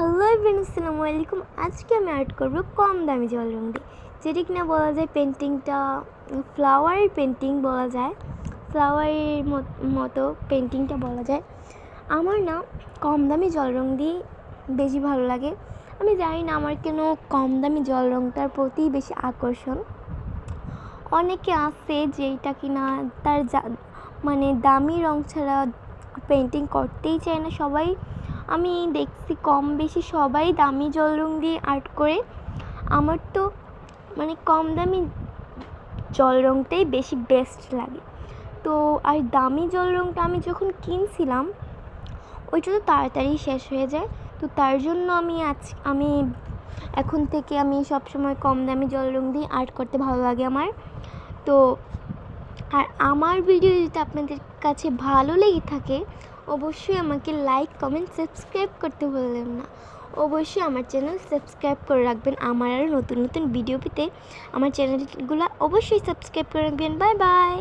Hello everyone আসসালামু আলাইকুম। আজকে আমি আর্ট করব কম দামি জল রং দিয়ে যেটি কিনা বলা যায় পেন্টিংটা ফ্লাওয়ারের পেন্টিং বলা যায়। ফ্লাওয়ারের মতো পেন্টিংটা বলা যায়। আমার না কম দামি জল রং দিয়ে বেশি ভালো লাগে। আমি জানি না আমার কেন কম দামি জল রংটার প্রতি বেশি আকর্ষণ। অনেকে আছে যেটা কিনা তার মানে দামি রং ছাড়া পেন্টিং করতেই চায় না। সবাই আমি দেখছি কম বেশি সবাই দামি জল রং দিয়ে আর্ট করে। আমার তো মানে কম দামি জল রংটাই বেশি বেস্ট লাগে। তো আর দামি জল রংটা আমি যখন কিনছিলাম, ওইটা তো তাড়াতাড়ি শেষ হয়ে যায়। তো তার জন্য আমি আজ, আমি এখন থেকে আমি সবসময় কম দামি জল রং দিয়ে আর্ট করতে ভালো লাগে আমার। তো আর আমার ভিডিও যদি আপনাদের কাছে ভালো লেগে থাকে অবশ্যই আমাকে লাইক কমেন্ট সাবস্ক্রাইব করতে ভুলবেন না। অবশ্যই আমার চ্যানেল সাবস্ক্রাইব করে রাখবেন। আমার আরও নতুন নতুন ভিডিও পেতে আমার চ্যানেলগুলো অবশ্যই সাবস্ক্রাইব করে রাখবেন। Bye bye